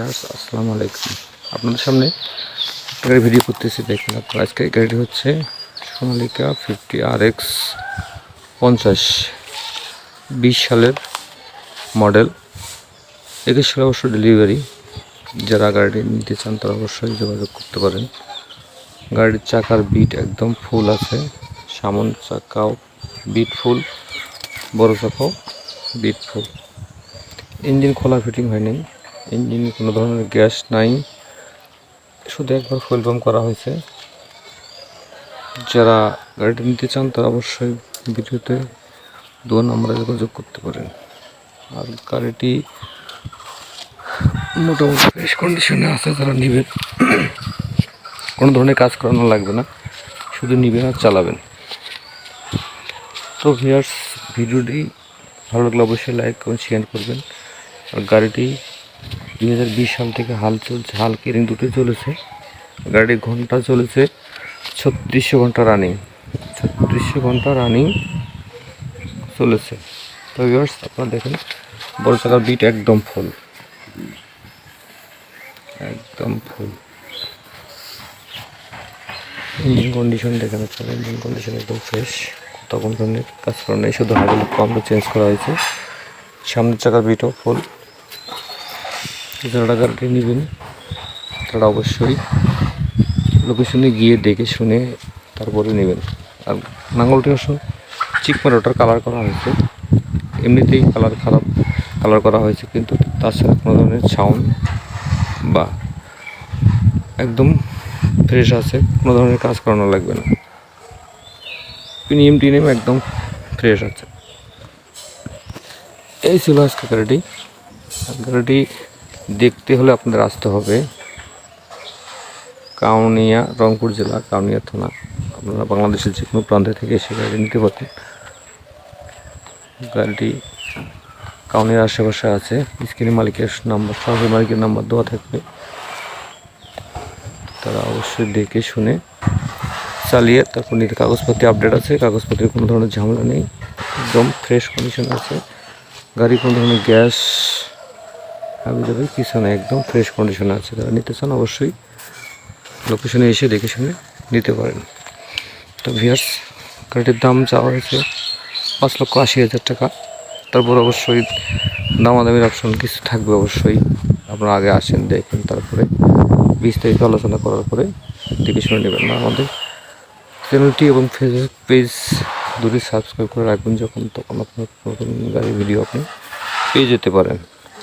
আসসালামু আলাইকুম আপনাদের সামনে গাড়ি ভিডিও করতেছি, দেখেন আপনার আজকে গাড়িটি হচ্ছে সোনালিকা ফিফটি আর এক্স পঞ্চাশ, বিশ সালের মডেল একুশ সালে অবশ্য ডেলিভারি যারা গাড়িটি নিতে চান তারা অবশ্যই যোগাযোগ করতে পারেন। গাড়ির চাকার বিট একদম ফুল আছে। সামন চাকাও বিট ফুল বড় চাকাও বিট ফুল ইঞ্জিন খোলা ফিটিং হয়নি ইঞ্জিনে, কোনো ধরনের গ্যাস নাই। শুধু একবার ফুল পাম্প করা হয়েছে। যারা গাড়িটা নিতে চান, তারা অবশ্যই ভিডিওতে দু নম্বরে যোগাযোগ করতে পারেন। আর গাড়িটি মোটামুটি ফ্রেশ কন্ডিশনে আছে, যারা নেবেন। কোনো ধরনের কাজ করানো লাগবে না। শুধু নেবেন আর চালাবেন। তো ভিয়ার্স ভিডিওটি ভালো লাগলে অবশ্যই লাইক এবং শেয়ার করবেন। আর গাড়িটি দুই হাজার বিশ সাল থেকে হাল চলছে, হাল কেরিং দুটোই চলেছে। গাড়ির ঘণ্টা চলেছে ছত্রিশশো ঘণ্টা রানিং ছত্রিশশো ঘণ্টা রানিং চলেছে। তো ভিউয়ার্স আপনারা দেখেন, বড় চাকার বিট একদম ফুল একদম ফুল ইঞ্জিন কন্ডিশন দেখেন আপনারা ইঞ্জিন কন্ডিশন একদম ফ্রেশ কোথাও কোনো ধরনের কাজ করা নেই, শুধু হাইড্রোলিক পাম্পটা চেঞ্জ করা হয়েছে। সামনের চাকার বিটও ফুল যারা গাড়িটি নেবেন। তারা অবশ্যই লোকেশনে গিয়ে দেখে শুনে তারপরে নেবেন। আর নাঙ্গলটি অবশ্য চিকমার ওটার কালার করা হয়েছে। এমনিতেই কালার খারাপ কালার করা হয়েছে, কিন্তু তাছাড়া কোনো ধরনের সাউন্ড বা একদম ফ্রেশ আছে, কোনো ধরনের কাজ করানো লাগবে না। প্রিমিয়াম টিনিয়াম একদম ফ্রেশ আছে। এই ছিল আজকে গাড়িটি গাড়িটি দেখতে হলে আপনাদের আসতে হবে। কাউনিয়া, রংপুর জেলা, কাউনিয়া থানা। আপনারা বাংলাদেশের যে কোনো প্রান্ত থেকে এসে গাড়ি নিতে পারবেন। গাড়িটি কাউনিয়ার আশেপাশে আছে। স্ক্রিনে মালিকের নাম্বার সরাসরি মালিকের নাম্বার দেওয়া থাকবে। তারা অবশ্যই দেখে শুনে চালিয়ে তারপর নিতে। কাগজপত্র আপডেট আছে কাগজপত্রের কোনো ধরনের ঝামেলা নেই। একদম ফ্রেশ কন্ডিশন আছে। গাড়ি কোনো ধরনের গ্যাস আমি যাবে কিছু না একদম ফ্রেশ কন্ডিশনে আছে। যারা নিতে চান অবশ্যই লোকেশনে এসে দেখে শুনে নিতে পারেন। তো ভিয়ার্স গাড়িটির দাম চাওয়া হয়েছে পাঁচ লক্ষ আশি হাজার টাকা। তারপর অবশ্যই দামাদামির অপশন কিছু থাকবে অবশ্যই। আপনারা আগে আসেন, দেখেন, তারপরে বিস্তারিত আলোচনা করার পরে দেখে শুনে নেবেন। না আমাদের চ্যানেলটি এবং ফেসবুক পেজ দুটি সাবস্ক্রাইব করে রাখবেন যখন তখন আপনার নতুন গাড়ির ভিডিও আপনি পেয়ে যেতে পারেন।